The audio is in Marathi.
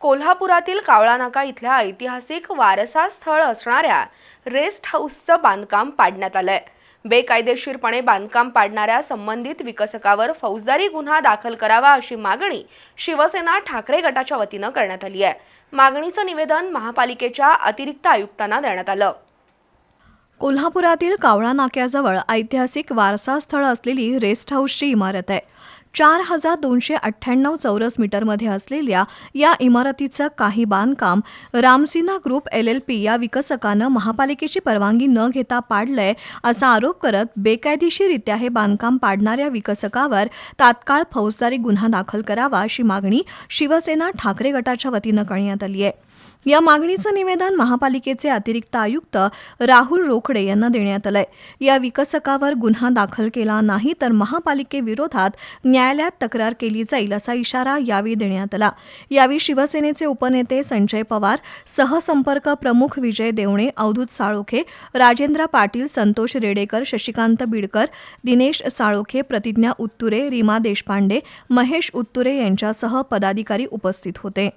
कोल्हापुरातील कावळानाका इथल्या ऐतिहासिक वारसा स्थळ असणाऱ्या रेस्ट हाऊसचं बांधकाम पाडण्यात आलंय. बेकायदेशीरपणे बांधकाम पाडणाऱ्या संबंधित विकसकावर फौजदारी गुन्हा दाखल करावा अशी मागणी शिवसेना ठाकरे गटाच्या वतीनं करण्यात आली आहे. मागणीचं निवेदन महापालिकेच्या अतिरिक्त आयुक्तांना देण्यात आलं. कोल्हापुरातील कावळा नाक्याजवळ ऐतिहासिक वारसा स्थळ असलेली रेस्ट हाऊसची इमारत आहे. चार हजार दोनशे अठ्ठ्याण्णव चौरस मीटरमध्ये असलेल्या या इमारतीचं काही बांधकाम Ramsinha group L L P या विकसकानं महापालिकेची परवानगी न घेता पाडलंय असा आरोप करत बेकायदेशीरित्या हे बांधकाम पाडणाऱ्या विकसकावर तात्काळ फौजदारी गुन्हा दाखल करावा अशी मागणी शिवसेना ठाकरे गटाच्या वतीनं करण्यात आली आहे. या मागणीचं निवेदन महापालिकेचे अतिरिक्त आयुक्त राहुल रोखडे यांना देण्यात आलंय. या विकसकावर गुन्हा दाखल केला नाही तर महापालिकेविरोधात न्यायालयात तक्रार केली जाईल असा इशारा यावेळी देण्यात आला. यावेळी शिवसेनेचे उपनेते संजय पवार सहसंपर्क प्रमुख विजय देवणे अवधूत साळोखे राजेंद्र पाटील संतोष रेडेकर शशिकांत बिडकर दिनेश साळोखे प्रतिज्ञा उत्तुरे रीमा देशपांडे महेश उत्तुरे यांच्यासह पदाधिकारी उपस्थित होते.